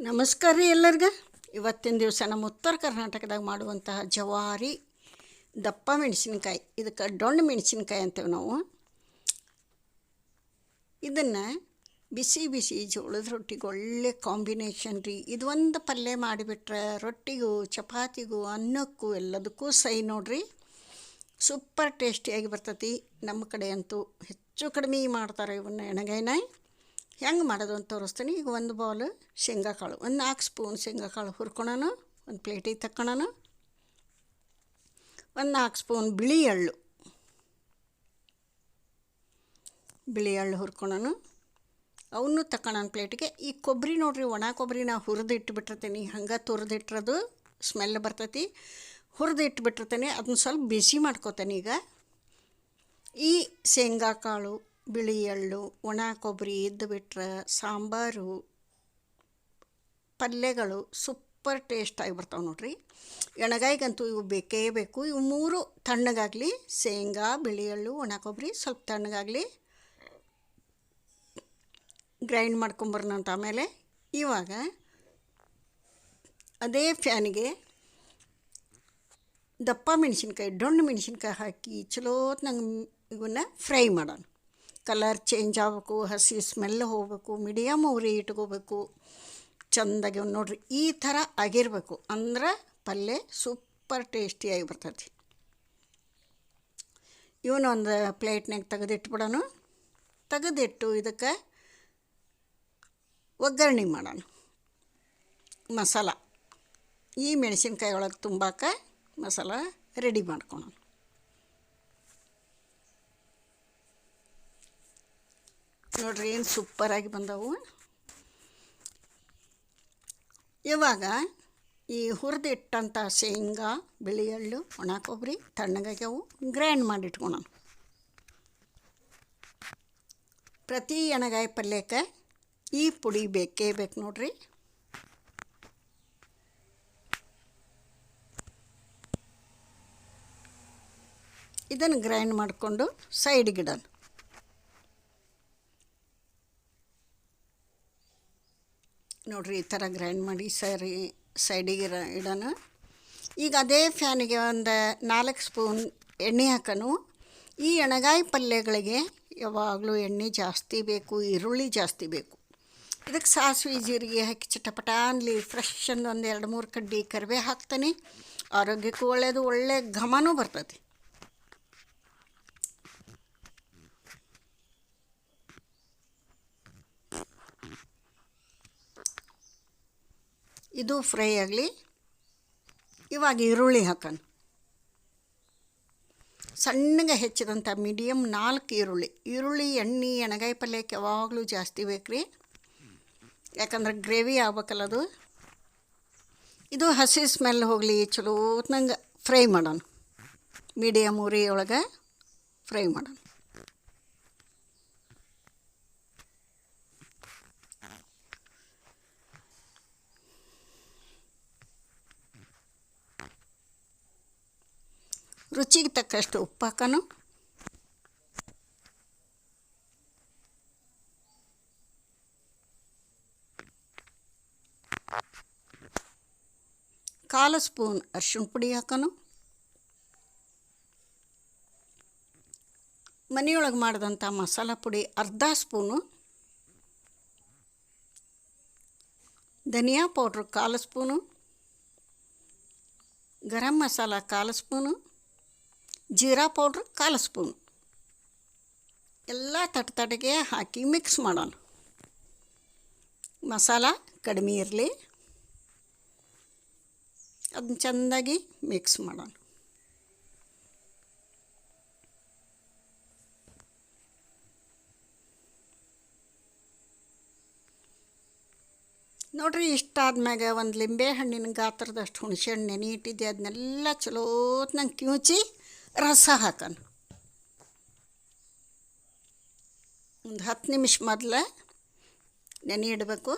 ನಮಸ್ಕಾರ ರೀ ಎಲ್ಲರಿಗೂ. ಇವತ್ತಿನ ದಿವಸ ನಮ್ಮ ಉತ್ತರ ಕರ್ನಾಟಕದಾಗ ಮಾಡುವಂತಹ ಜವಾರಿ ದಪ್ಪ ಮೆಣಸಿನಕಾಯಿ, ಇದಕ್ಕೆ ಡೊಣ್ಣ ಮೆಣಸಿನಕಾಯಿ ಅಂತೇವೆ ನಾವು. ಇದನ್ನು ಬಿಸಿ ಬಿಸಿ ಜೋಳದ ರೊಟ್ಟಿಗೆ ಒಳ್ಳೆ ಕಾಂಬಿನೇಷನ್ ರೀ. ಇದು ಒಂದು ಪಲ್ಯ ಮಾಡಿಬಿಟ್ರೆ ರೊಟ್ಟಿಗೂ, ಚಪಾತಿಗೂ, ಅನ್ನಕ್ಕೂ ಎಲ್ಲದಕ್ಕೂ ಸೈ ನೋಡ್ರಿ. ಸೂಪರ್ ಟೇಸ್ಟಿಯಾಗಿ ಬರ್ತೈತಿ. ನಮ್ಮ ಕಡೆ ಅಂತೂ ಹೆಚ್ಚು ಕಡಿಮೆ ಮಾಡ್ತಾರೆ ಇವನ್ನ ಎಣಗಾಯಿನ ಹೆಂಗೆ ಮಾಡೋದು ಅಂತ ತೋರಿಸ್ತೀನಿ. ಈಗ ಒಂದು ಬೌಲ್ ಶೇಂಗಾಕಾಳು, ಒಂದು ನಾಲ್ಕು ಸ್ಪೂನ್ ಶೇಂಗಾಕಾಳು ಹುರ್ಕೊಳೋಣ, ಒಂದು ಪ್ಲೇಟಿಗೆ ತಕ್ಕೊಳೋಣ. ಒಂದು ನಾಲ್ಕು ಸ್ಪೂನ್ ಬಿಳಿ ಎಳ್ಳು. ಬಿಳಿ ಎಳ್ಳು ಹುರ್ಕೊಳೋಣ. ಅವನ್ನೂ ತಕ್ಕೊಳೋಣ ಪ್ಲೇಟಿಗೆ ಈ ಕೊಬ್ಬರಿ ನೋಡಿರಿ, ಒಣ ಕೊಬ್ಬರಿ ನಾ ಹುರಿದು ಇಟ್ಬಿಟ್ಟಿರ್ತೀನಿ ಹಂಗೆ ತುರಿದಿಟ್ಟಿರೋದು ಸ್ಮೆಲ್ ಬರ್ತೈತಿ. ಹುರಿದು ಇಟ್ಬಿಟ್ಟಿರ್ತೀನಿ ಅದನ್ನ ಸ್ವಲ್ಪ ಬಿಸಿ ಮಾಡ್ಕೋತೇನೆ ಈಗ. ಈ ಶೇಂಗಾ ಕಾಳು ಬಿಳಿ ಎಳ್ಳು, ಒಣ ಕೊಬ್ಬರಿ ಇದ್ದು ಬಿಟ್ರೆ ಸಾಂಬಾರು, ಪಲ್ಯಗಳು ಸೂಪರ್ ಟೇಸ್ಟಾಗಿ ಬರ್ತಾವೆ ನೋಡ್ರಿ. ಎಣಗಾಯಿಗಂತೂ ಇವು ಬೇಕೇ ಬೇಕು. ಇವು ಮೂರು ತಣ್ಣಗಾಗಲಿ, ಶೇಂಗಾ, ಬಿಳಿ ಎಳ್ಳು, ಒಣ ಕೊಬ್ಬರಿ ಸ್ವಲ್ಪ ತಣ್ಣಗಾಗಲಿ ಗ್ರೈಂಡ್ ಮಾಡ್ಕೊಂಬರ್ನಂತ ಆಮೇಲೆ ಇವಾಗ ಅದೇ ಫ್ಯಾನಿಗೆ ದಪ್ಪ ಮೆಣಸಿನ್ಕಾಯಿ ಡೊಣ್ಣು ಮೆಣಸಿನ್ಕಾಯಿ ಹಾಕಿ ಚಲೋತ್ ನಂಗೆ ಇವನ್ನ ಫ್ರೈ ಮಾಡೋಣ. ಕಲರ್ ಚೇಂಜ್ ಆಗಬೇಕು, ಹಸಿ ಸ್ಮೆಲ್ ಹೋಗಬೇಕು ಮೀಡಿಯಮ್ ಉರಿ ಇಟ್ಕೋಬೇಕು. ಚೆಂದಾಗಿ ನೋಡ್ರಿ, ಈ ಥರ ಆಗಿರಬೇಕು. ಅಂದ್ರೆ ಪಲ್ಯ ಸೂಪರ್ ಟೇಸ್ಟಿಯಾಗಿ ಬರ್ತೈತಿ. ಇವನೊಂದು ಪ್ಲೇಟ್ನಾಗ ತೆಗೆದಿಟ್ಬಿಡೋಣ ತೆಗೆದಿಟ್ಟು ಇದಕ್ಕೆ ಒಗ್ಗರಣೆ ಮಾಡೋಣ ಮಸಾಲ. ಈ ಮೆಣಸಿನ್ಕಾಯಿ ಒಳಗೆ ತುಂಬಾಕ ಮಸಾಲ ರೆಡಿ ಮಾಡ್ಕೊಳೋಣ ನೋಡ್ರಿ, ಏನು ಸೂಪರಾಗಿ ಬಂದವು. ಇವಾಗ ಈ ಹುರಿದಿಟ್ಟಂಥ ಶೇಂಗಾ ಬಿಳಿ ಎಳ್ಳು ಒಣ ಕೊಬ್ಬರಿ ತಣ್ಣಗಾಗ್ಯವು ಗ್ರೈಂಡ್ ಮಾಡಿಟ್ಕೊಳೋಣ. ಪ್ರತಿ ಎಣಗಾಯಿ ಪಲ್ಯಕ್ಕೆ ಈ ಪುಡಿ ಬೇಕೇ ಬೇಕು ನೋಡ್ರಿ. ಇದನ್ನು ಗ್ರೈಂಡ್ ಮಾಡಿಕೊಂಡು ಸೈಡ್ಗೆ ನೋಡ್ರಿ ಈ ಥರ ಗ್ರೈಂಡ್ ಮಾಡಿ ಸರಿ ಸೈಡಿಗೆ ಇರ ಇಡೋಣ. ಈಗ ಅದೇ ಫ್ಯಾನಿಗೆ ಒಂದು ನಾಲ್ಕು ಸ್ಪೂನ್ ಎಣ್ಣೆ ಹಾಕೋಣ. ಈ ಎಣಗಾಯಿ ಪಲ್ಯಗಳಿಗೆ ಯಾವಾಗಲೂ ಎಣ್ಣೆ ಜಾಸ್ತಿ ಬೇಕು, ಈರುಳ್ಳಿ ಜಾಸ್ತಿ ಬೇಕು. ಇದಕ್ಕೆ ಸಾಸಿವೆ, ಜೀರಿಗೆ ಹಾಕಿ ಚಟಪಟ ಅನ್ಲಿ ಫ್ರೆಶ್ ಒಂದು ಎರಡು ಮೂರು ಕಡ್ಡಿ ಕರಿಬೇ ಹಾಕ್ತಾನೆ. ಆರೋಗ್ಯಕ್ಕೂ ಒಳ್ಳೆಯದು ಒಳ್ಳೆ ಘಮನೂ ಬರ್ತೈತಿ ಇದು ಫ್ರೈ ಆಗಲಿ, ಇವಾಗ ಈರುಳ್ಳಿ ಹಾಕೋಣ. ಸಣ್ಣಗೆ ಹೆಚ್ಚಿದಂಥ ಮೀಡಿಯಮ್ ನಾಲ್ಕು ಈರುಳ್ಳಿ. ಈರುಳ್ಳಿ, ಎಣ್ಣೆ, ಎಣಗಾಯಿ ಪಲ್ಯಕ್ಕೆ ಯಾವಾಗಲೂ ಜಾಸ್ತಿ ಬೇಕು ರೀ ಯಾಕಂದ್ರೆ ಗ್ರೇವಿ ಆಗ್ಬೇಕಲ್ಲ ಅದು. ಇದು ಹಸಿ ಸ್ಮೆಲ್ ಹೋಗಲಿ, ಚಲೋ ನಂಗೆ ಫ್ರೈ ಮಾಡೋಣ. ಮೀಡಿಯಮ್ ಉರಿ ಒಳಗೆ ಫ್ರೈ ಮಾಡೋಣ. ರುಚಿಗೆ ತಕ್ಕಷ್ಟು ಉಪ್ಪು ಹಾಕೋಣ ಕಾಲು ಸ್ಪೂನ್ ಅರ್ಶಿಣ ಪುಡಿ ಹಾಕೋಣ ಮನೆಯೊಳಗೆ ಮಾಡಿದಂಥ ಮಸಾಲ ಪುಡಿ ಅರ್ಧ ಸ್ಪೂನು. ಧನಿಯಾ ಪೌಡ್ರ್ ಕಾಲು ಸ್ಪೂನು. ಗರಂ ಮಸಾಲ ಕಾಲು ಸ್ಪೂನು. ಜೀರಾ ಪೌಡ್ರ್ ಕಾಲು ಸ್ಪೂನ್. ಎಲ್ಲ ತಟ್ ತಟಗೆ ಹಾಕಿ ಮಿಕ್ಸ್ ಮಾಡೋಣ. ಮಸಾಲ ಕಡಿಮೆ ಇರಲಿ. ಅದನ್ನ ಚೆಂದಾಗಿ ಮಿಕ್ಸ್ ಮಾಡೋಣ. ನೋಡ್ರಿ ಇಷ್ಟಾದ್ಮ್ಯಾಗ ಒಂದು ಲಿಂಬೆ ಹಣ್ಣಿನ ಗಾತ್ರದಷ್ಟು ಹುಣಸೆ ಹಣ್ಣು ನೆನೆ ಇಟ್ಟಿದ್ದೆ ಅದನ್ನೆಲ್ಲ ಚಲೋತ್ನಂಗೆ ಕಿವುಚಿ. ರಸ ಹಾಕೋಣ. ಒಂದು ಹತ್ತು ನಿಮಿಷ ಮೊದಲು ನೆನೆ ಇಡಬೇಕು.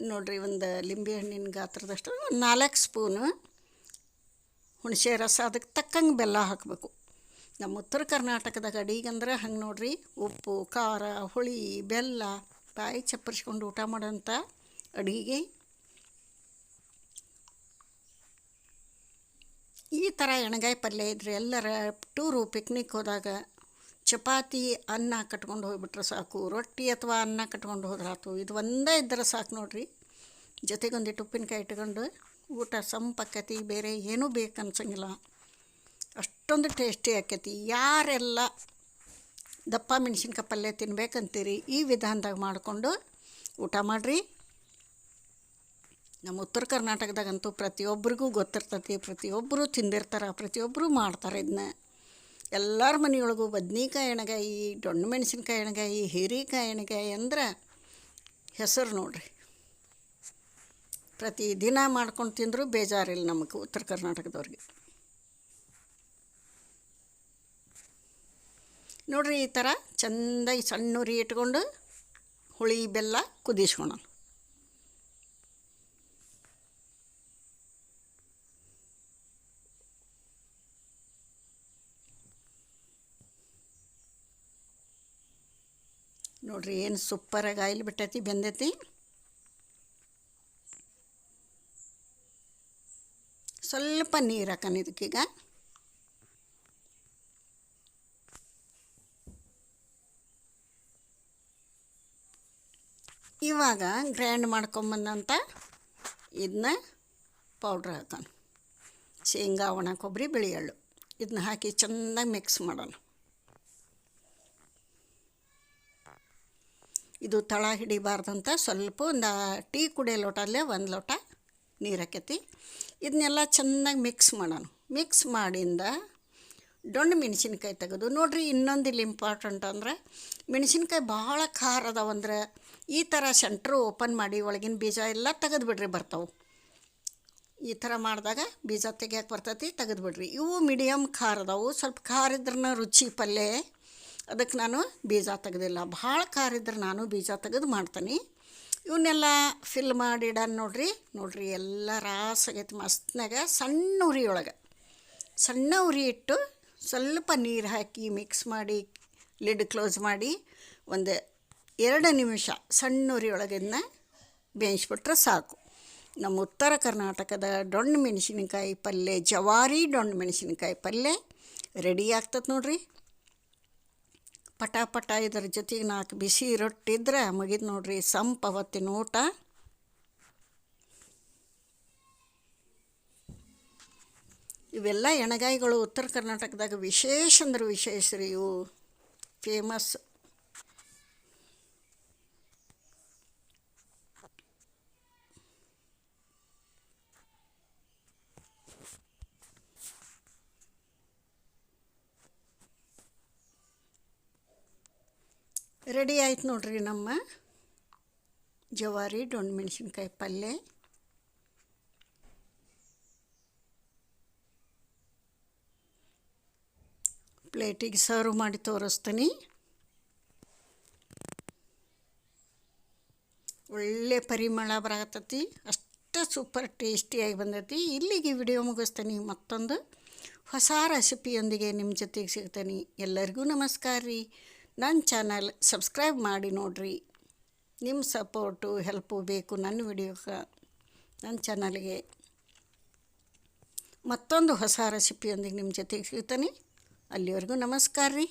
ನೋಡಿರಿ, ಒಂದು ಲಿಂಬೆ ಹಣ್ಣಿನ ಗಾತ್ರದಷ್ಟು ಒಂದು ನಾಲ್ಕು ಸ್ಪೂನು ಹುಣಸೆ ರಸ, ಅದಕ್ಕೆ ತಕ್ಕಂಗೆ ಬೆಲ್ಲ ಹಾಕಬೇಕು. ನಮ್ಮ ಉತ್ತರ ಕರ್ನಾಟಕದಾಗ ಅಡಿಗಂದ್ರೆ ಹಂಗೆ ನೋಡ್ರಿ, ಉಪ್ಪು, ಖಾರ, ಹುಳಿ, ಬೆಲ್ಲ, ಬಾಯಿ ಚಪ್ಪರಿಸ್ಕೊಂಡು ಊಟ ಮಾಡೋಂಥ ಅಡುಗೆ ಈ ಥರ ಎಣ್ಗಾಯಿ ಪಲ್ಯ ಇದ್ರೆ ಎಲ್ಲರ ಟೂರು ಪಿಕ್ನಿಕ್ ಹೋದಾಗ ಚಪಾತಿ, ಅನ್ನ ಕಟ್ಕೊಂಡು ಹೋಗ್ಬಿಟ್ರೆ ಸಾಕು. ರೊಟ್ಟಿ ಅಥವಾ ಅನ್ನ ಕಟ್ಕೊಂಡು ಹೋದ್ರೆ ಆತು ಇದು ಒಂದೇ ಇದ್ದರೆ ಸಾಕು ನೋಡ್ರಿ. ಜೊತೆಗೊಂದಿಟ್ಟು ಉಪ್ಪಿನಕಾಯಿ ಇಟ್ಕೊಂಡು ಊಟ ಸಂಪಕ್ಕತಿ, ಬೇರೆ ಏನೂ ಬೇಕು ಅನ್ಸಂಗಿಲ್ಲ ಅಷ್ಟೊಂದು ಟೇಸ್ಟಿ ಆಕೈತಿ. ಯಾರೆಲ್ಲ ದಪ್ಪ ಮೆಣಸಿನ್ಕಾಯಿ ಪಲ್ಯ ತಿನ್ಬೇಕಂತೀರಿ, ಈ ವಿಧಾನದಾಗ ಮಾಡಿಕೊಂಡು ಊಟ ಮಾಡಿರಿ. ನಮ್ಮ ಉತ್ತರ ಕರ್ನಾಟಕದಾಗಂತೂ ಪ್ರತಿಯೊಬ್ಬರಿಗೂ ಗೊತ್ತಿರ್ತೈತಿ, ಪ್ರತಿಯೊಬ್ಬರು ತಿಂದಿರ್ತಾರೆ, ಪ್ರತಿಯೊಬ್ಬರು ಮಾಡ್ತಾರೆ ಇದನ್ನ ಎಲ್ಲರ ಮನೆಯೊಳಗೂ ಬದ್ನಿಕಾಯಿ ಎಣ್ಗಾಯಿ, ದೊಣ್ಣೆ ಮೆಣಸಿನ್ಕಾಯಿ ಎಣ್ಗಾಯಿ, ಹೀರೆಕಾಯಿ ಎಣ್ಗಾಯಿ ಅಂದ್ರೆ ಹೆಸರು ನೋಡ್ರಿ. ಪ್ರತಿ ದಿನ ಮಾಡ್ಕೊಂಡು ತಿಂದರೂ ಬೇಜಾರಿಲ್ಲ ನಮಗೆ ಉತ್ತರ ಕರ್ನಾಟಕದವ್ರಿಗೆ. ನೋಡ್ರಿ ಈ ಥರ ಚೆಂದಾಗಿ ಸಣ್ಣ ಉರಿ ಇಟ್ಕೊಂಡು ಹುಳಿ ಬೆಲ್ಲ ಕುದಿಸ್ಕೊಳೋಣ. ನೋಡ್ರಿ ಏನು ಸೂಪರಾಗಿ ಆಯಿಲ್ ಬಿಟ್ಟೈತಿ, ಬೆಂದೈತಿ. ಸ್ವಲ್ಪ ನೀರು ಹಾಕೋಣ ಇದಕ್ಕೀಗ. ಇವಾಗ ಗ್ರೈಂಡ್ ಮಾಡ್ಕೊಂಬಂದಂಥ ಇದನ್ನ ಪೌಡ್ರ್ ಹಾಕೋಣ. ಶೇಂಗಾ, ಒಣ, ಕೊಬ್ಬರಿ, ಬಿಳಿ ಎಳ್ಳು. ಇದನ್ನ ಹಾಕಿ ಚೆನ್ನಾಗಿ ಮಿಕ್ಸ್ ಮಾಡೋಣ. ಇದು ತಳ ಹಿಡಿಬಾರ್ದಂತ ಸ್ವಲ್ಪ ಒಂದು ಟೀ ಕುಡಿಯೋ ಲೋಟಲ್ಲೇ ಒಂದು ಲೋಟ ನೀರು ಹಾಕೈತಿ. ಇದನ್ನೆಲ್ಲ ಚೆನ್ನಾಗಿ ಮಿಕ್ಸ್ ಮಾಡೋಣ. ಮಿಕ್ಸ್ ಮಾಡಿಂದ ಡೊಣ್ಣು ಮೆಣಸಿನ್ಕಾಯಿ ತೆಗೆದು, ನೋಡಿರಿ ಇನ್ನೊಂದು ಇಲ್ಲಿ ಇಂಪಾರ್ಟೆಂಟ್ ಅಂದ್ರೆ ಮೆಣಸಿನ್ಕಾಯಿ ಭಾಳ ಖಾರ ಅದಾವಂದ್ರೆ ಈ ಥರ ಸೆಂಟ್ರು ಓಪನ್ ಮಾಡಿ ಒಳಗಿನ ಬೀಜ ಎಲ್ಲ ತೆಗೆದು ಬಿಡ್ರಿ ಬರ್ತಾವೆ. ಈ ಥರ ಮಾಡಿದಾಗ ಬೀಜ ತೆಗಿಯಕ್ಕೆ ಬರ್ತೈತಿ ತೆಗೆದುಬಿಡ್ರಿ ಇವು ಮೀಡಿಯಮ್ ಖಾರ ಅದಾವು. ಸ್ವಲ್ಪ ಖಾರ ಇದ್ರನ್ನ ರುಚಿ ಪಲ್ಯ ಅದಕ್ಕೆ ನಾನು ಬೀಜ ತೆಗೆದಿಲ್ಲ. ಭಾಳ ಖಾರ ಇದ್ರೆ ನಾನು ಬೀಜ ತೆಗೆದು ಮಾಡ್ತೀನಿ. ಇವನ್ನೆಲ್ಲ ಫಿಲ್ ಮಾಡಿ ಇಡನ್ ನೋಡ್ರಿ. ನೋಡ್ರಿ ಎಲ್ಲ ರಾಸಾಗೈತಿ ಮಸ್ತ್ನಾಗ ಸಣ್ಣ ಉರಿಯೊಳಗೆ. ಸಣ್ಣ ಉರಿ ಇಟ್ಟು ಸ್ವಲ್ಪ ನೀರು ಹಾಕಿ ಮಿಕ್ಸ್ ಮಾಡಿ ಲಿಡ್ ಕ್ಲೋಸ್ ಮಾಡಿ ಒಂದು ಎರಡು ನಿಮಿಷ ಸಣ್ಣ ಉರಿ ಒಳಗಿನ ಬೇಯಿಸ್ಬಿಟ್ರೆ ಸಾಕು. ನಮ್ಮ ಉತ್ತರ ಕರ್ನಾಟಕದ ಡೊಣ್ಣ ಮೆಣಸಿನಕಾಯಿ ಪಲ್ಯ ಜವಾರಿ ಡೊಣ್ಣ ಮೆಣಸಿನಕಾಯಿ ಪಲ್ಯ ರೆಡಿ ಆಗ್ತದೆ ನೋಡ್ರಿ. ಪಟ ಪಟ ಇದ್ರ ಜೊತೆಗೆ ನಾಲ್ಕು ಬಿಸಿ ರೊಟ್ಟಿದ್ರೆ ಮುಗಿದು ನೋಡ್ರಿ ಸಂಪ್ ಅವತ್ತಿನ ಊಟ. ಇವೆಲ್ಲ ಎಣಗಾಯಿಗಳು ಉತ್ತರ ಕರ್ನಾಟಕದಾಗ ವಿಶೇಷ ಅಂದ್ರೆ ವಿಶೇಷ ರೀ ಇವು. ಫೇಮಸ್ ರೆಡಿ ಆಯ್ತು ನೋಡ್ರಿ ನಮ್ಮ ಜವಾರಿ ಡೊಣ್ ಮೆಣಸಿನ್ಕಾಯಿ ಪಲ್ಯ ಪ್ಲೇಟಿಗೆ ಸರ್ವ್ ಮಾಡಿ ತೋರಿಸ್ತೀನಿ. ಒಳ್ಳೆ ಪರಿಮಳ ಬರಕತ್ತೈತಿ, ಅಷ್ಟು ಸೂಪರ್ ಟೇಸ್ಟಿಯಾಗಿ ಬಂದೈತಿ. ಇಲ್ಲಿಗೆ ವಿಡಿಯೋ ಮುಗಿಸ್ತೀನಿ. ಮತ್ತೊಂದು ಹೊಸ ರೆಸಿಪಿಯೊಂದಿಗೆ ನಿಮ್ಮ ಜೊತೆಗೆ ಸಿಗ್ತೀನಿ. ಎಲ್ಲರಿಗೂ ನಮಸ್ಕಾರ ರೀ. ನನ್ನ ಚಾನಲ್ ಸಬ್ಸ್ಕ್ರೈಬ್ ಮಾಡಿ ನೋಡಿರಿ. ನಿಮ್ಮ ಸಪೋರ್ಟು, ಹೆಲ್ಪು ಬೇಕು ನನ್ನ ವಿಡಿಯೋಕ್ಕೆ ನನ್ನ ಚಾನಲ್ಗೆ. ಮತ್ತೊಂದು ಹೊಸ ರೆಸಿಪಿಯೊಂದಿಗೆ ನಿಮ್ಮ ಜೊತೆಗೆ ಸಿಗ್ತಾನೆ. ಅಲ್ಲಿವರೆಗೂ ನಮಸ್ಕಾರ ರೀ.